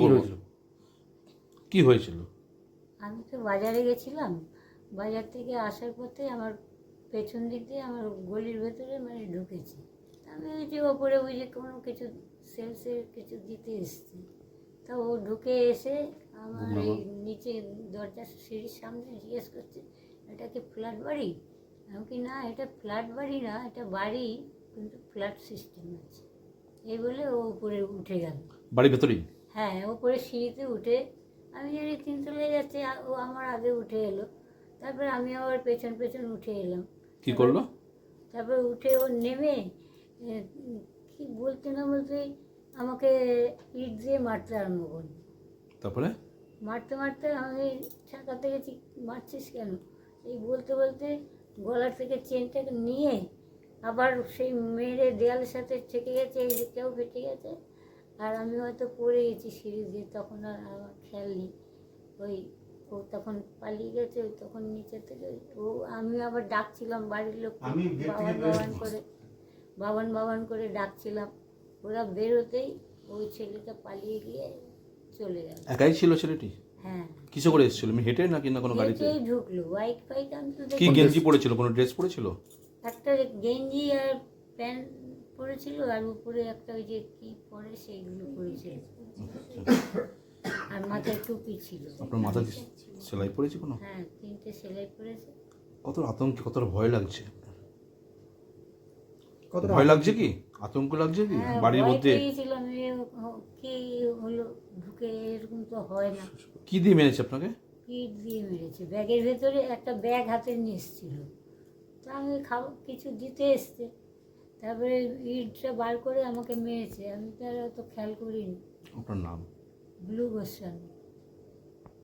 প্রশ্ন করব। কি হয়েছিল? আমি তো বাজারে গেছিলাম। বাজার থেকে আসার পথে আমার পেছন দিক দিয়ে আমার গলির ভেতরে মানে ঢুকেছে। আমি ওই যে ওপরে বুঝে কোনো কিছু সেলসের কিছু দিতে এসছি। তা ও ঢুকে এসে আমার এই নিচে দরজার সিঁড়ির সামনে জিজ্ঞেস করছে এটা কি ফ্ল্যাট বাড়ি? আমি কি না এটা ফ্ল্যাট বাড়ি না এটা বাড়ি কিন্তু ফ্ল্যাট সিস্টেম আছে। এই বলে ও উপরে উঠে গেল। বাড়ির ভেতরেই? হ্যাঁ ওপরে সিঁড়িতে উঠে আমি জানি তিনতলায় যাচ্ছি ও আমার আগে উঠে এলো। তারপর আমি আবার পেছন পেছন উঠে এলাম। কি করল? তারপরে উঠে ও নেমে কি বলতে না বলতে আমাকে ইট দিয়ে মারতে আরম্ভ করল। তারপরে? মারতে মারতে আমি ছাকাতে গেছি মারছিস কেন? এই বলতে বলতে গলার থেকে চেনটাকে নিয়ে আবার সেই মেরে দেয়ালের সাথে ঠেকে গেছে এই দিকটাও ফেটে গেছে আর আমি হয়তো পড়ে গেছি সিঁড়ি দিয়ে তখন আর আমার খেয়াল নেই। ওই ও তখন পালিয়ে গেছে ওই তখন নিচে থেকে ও আমি আবার ডাকছিলাম বাড়ির লোক বাবান বাবান করে বাবান বাবান করে ডাকছিলাম। ওরা বেরোতেই ওই ছেলেটা পালিয়ে গিয়ে চলে গেল। একাই ছিল ছেলেটি? হ্যাঁ। কিসে করে এসেছিল? আমি হেঁটে নাকি না কোনো গাড়িতে? ঢুকলো। বাইক ফাইক আমি তো কি দেখি- গেঞ্জি পরেছিল? কোনো ড্রেস পরেছিল? একটা গেঞ্জি আর প্যান্ট পরেছিল আর উপরে একটা ওই যে কি পরে সেইগুলো পরেছিল আর মাথায় টুপি ছিল। আপনার মাথা সেলাই পড়েছে কোনো? হ্যাঁ তিনটে সেলাই পরেছে কত আতঙ্ক কতটা ভয় লাগছে। কতটা ভয় লাগছে কি? আতঙ্ক লাগছে কি? হ্যাঁ বাড়ির মধ্যে? কি হলো ঢুকে এরকম তো হয় না। কি দিয়ে মেরেছে আপনাকে? পিঠ দিয়ে মেরেছে। ব্যাগের ভেতরে একটা ব্যাগ হাতে নিয়ে এসেছিল। তা আমি খাও কিছু দিতে এসছে। তারপরে ইটটা বার করে আমাকে মেয়েছে আমি তো আর অত খেয়াল করিনি। আপনার নাম? ব্লু গোস্বামী।